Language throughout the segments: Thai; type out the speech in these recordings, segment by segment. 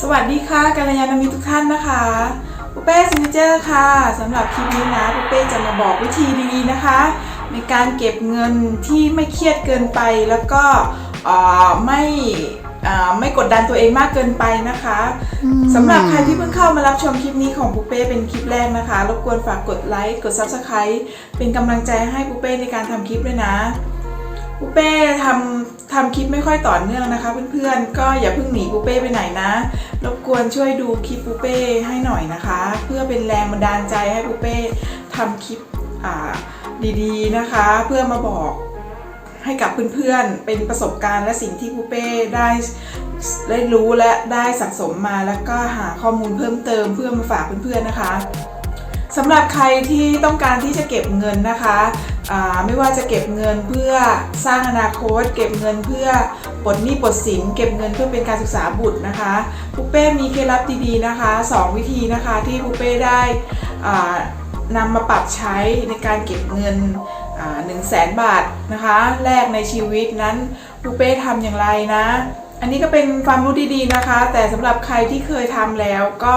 สวัสดีค่ะกัลยาณมิตรทุกท่านนะคะปุเป้ซิงเจอร์ค่ะสำหรับคลิปนี้นะปุเป้จะมาบอกวิธีดีๆนะคะ ในการเก็บเงินที่ไม่เครียดเกินไปแล้วก็เอ่อไม่เอ่อไม่กดดันตัวเองมากเกินไปนะคะสำหรับใครที่เพิ่งเข้ามารับชมคลิปนี้ของปุเป้เป็นคลิปแรกนะคะ รบกวนฝากกดไลค์กด Subscribe เป็นกำลังใจให้ปุเป้ในการทำคลิปด้วยนะปูเป้ทำ ทำคลิปไม่ค่อยต่อเนื่องนะคะ เพื่อนๆ ก็อย่าเพิ่งหนีปูเป้ไปไหนนะ รบกวนช่วยดูคลิปปูเป้ให้หน่อยนะคะ เพื่อเป็นแรงบันดาลใจให้ปูเป้ทำคลิปดีๆนะคะ เพื่อมาบอกให้กับเพื่อนๆ เป็นประสบการณ์และสิ่งที่ปูเป้ได้ได้รู้และได้สะสมมาแล้วก็หาข้อมูลเพิ่มเติมเพื่อมาฝากเพื่อนๆนะคะสำหรับใครที่ต้องการที่จะเก็บเงินนะคะ ไม่ว่าจะเก็บเงินเพื่อสร้างอนาคต เก็บเงินเพื่อปลดหนี้ปลดสินเก็บเงินเพื่อเป็นการศึกษาบุตรนะคะปุเป้มีเคล็ดลับดีๆนะคะ 2 วิธีนะคะที่ปุเป้ได้อ่านำมาปรับใช้ในการเก็บเงินหนึ่งแสนบาทนะคะ แรกในชีวิตนั้นปุเป้ทำอย่างไรนะ อันนี้ก็เป็นความรู้ดีๆนะคะ แต่สำหรับใครที่เคยทำแล้วก็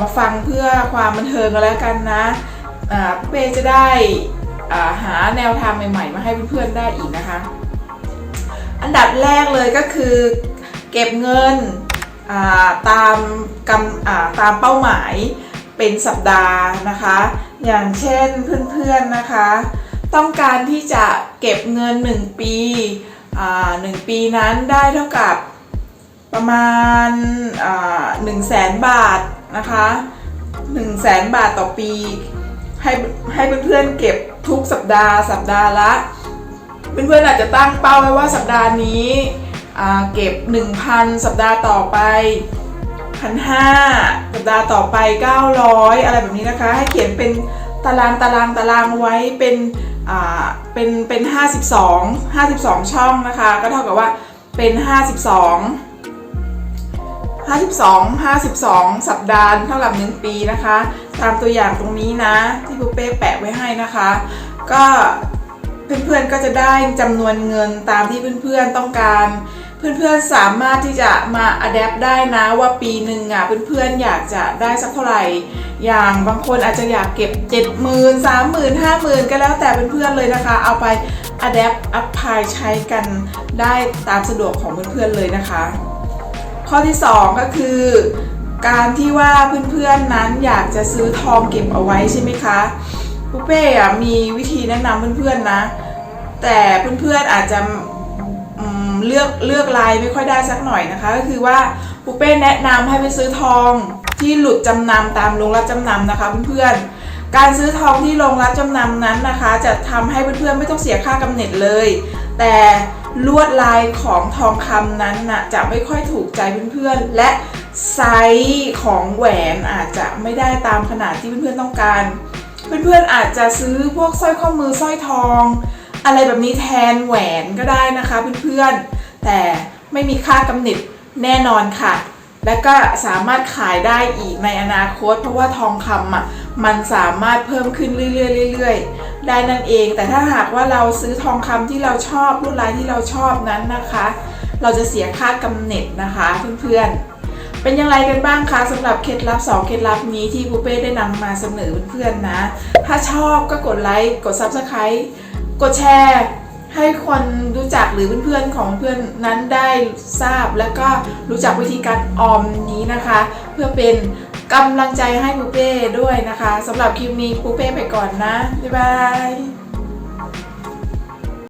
มาฟังเพื่อความบันเทิงกันแล้วกันนะอ่าเป้จะได้ หาแนวทางใหม่ๆ มาให้เพื่อนๆได้อีกนะคะ อันดับแรกเลยก็คือเก็บเงินาตามกำตามเป้าหมายเป็นสัปดาห์นะคะ อย่างเช่นเพื่อนๆนะคะ ต้องการที่จะเก็บเงิน 1 ปีอ่าหนึ่งปีนั้นได้เท่ากับประมาณหนึ่งแสนบาทนะคะ1 0 0 0 0แสนบาทต่อปี ให้ให้เพื่อนๆเก็บทุกสัปดาห์ สัปดาห์ละ เพื่อนๆอาจจะตั้งเป้าไว้ว่าสัปดาห์นี้เก็บ 1,000 สัปดาห์ต่อไป1,500สัปดาห์ต่อไป 900 อะไรแบบนี้นะคะ ให้เขียนเป็นตารางตารางตารางไว้เป็นเป็นเป็น 52 52 ช่องนะคะ ก็เท่ากับว่าเป็น 52 52 52 สัปดาห์เท่ากับ 1 ปีนะคะ ตามตัวอย่างตรงนี้นะ ที่ปูเป้แปะไว้ให้นะคะ ก็เพื่อนๆก็จะได้จำนวนเงินตามที่เพื่อนๆต้องการ เพื่อนๆสามารถที่จะมาอัดแอปได้นะว่าปีหนึ่งอะเพื่อนๆอยากจะได้สักเท่าไหร่ อย่างบางคนอาจจะอยากเก็บ 7 0 0 0 0 3 0 0 0 0 5 0,000 ก็แล้วแต่เพื่อนๆเลยนะคะ เอาไปอัดแอปอัพพายใช้กันได้ตามสะดวกของเพื่อนๆเลยนะคะ ข้อที่ 2 ก็คือ การที่ว่าเพื่อนๆนั้นอยากจะซื้อทองเก็บเอาไว้ใช่ไหมคะปุเป้อะมีวิธีแนะนำเพื่อนๆนะ แต่เพื่อนๆอาจจะเลือกเลือกลายไม่ค่อยได้สักหน่อยนะคะ ก็คือว่าปุเป้แนะนำให้ไปซื้อทองที่หลุดจำนำตามโรงรับจำนำนะคะเพื่อนๆการซื้อทองที่โรงรับจำนำนั้นนะคะ จะทำให้เพื่อนๆไม่ต้องเสียค่ากำเนิดเลย แต่ลวดลายของทองคำนั้นนะจะไม่ค่อยถูกใจเพื่อนๆและ ไซส์ของแหวนอาจจะไม่ได้ตามขนาดที่เพื่อนๆต้องการ เพื่อนๆอาจจะซื้อพวกสร้อยข้อมือสร้อยทอง อะไรแบบนี้แทนแหวนก็ได้นะคะเพื่อนๆ แต่ไม่มีค่ากำเนิดแน่นอนค่ะ และก็สามารถขายได้อีกในอนาคต เพราะว่าทองคำอะมันสามารถเพิ่มขึ้นเรื่อยๆเรื่อยๆ ได้นั่นเอง แต่ถ้าหากว่าเราซื้อทองคำที่เราชอบลวดลายที่เราชอบนั้นนะคะ เราจะเสียค่ากำเนิดนะคะเพื่อนๆ เป็นอย่างไรกันบ้างคะสำหรับเคล็ดลับ 2 เคล็ดลับนี้ที่ปูเป้ได้นำมาเสนอเพื่อนๆนะ ถ้าชอบก็กดไลค์กด Subscribe กดแชร์ให้คนรู้จักหรือเพื่อนๆของเพื่อนนั้นได้ทราบ แล้วก็รู้จักวิธีการออมนี้นะคะ เพื่อเป็นกำลังใจให้ปูเป้ด้วยนะคะสำหรับคลิปนี้ปูเป้ไปก่อนนะ บ๊ายบาย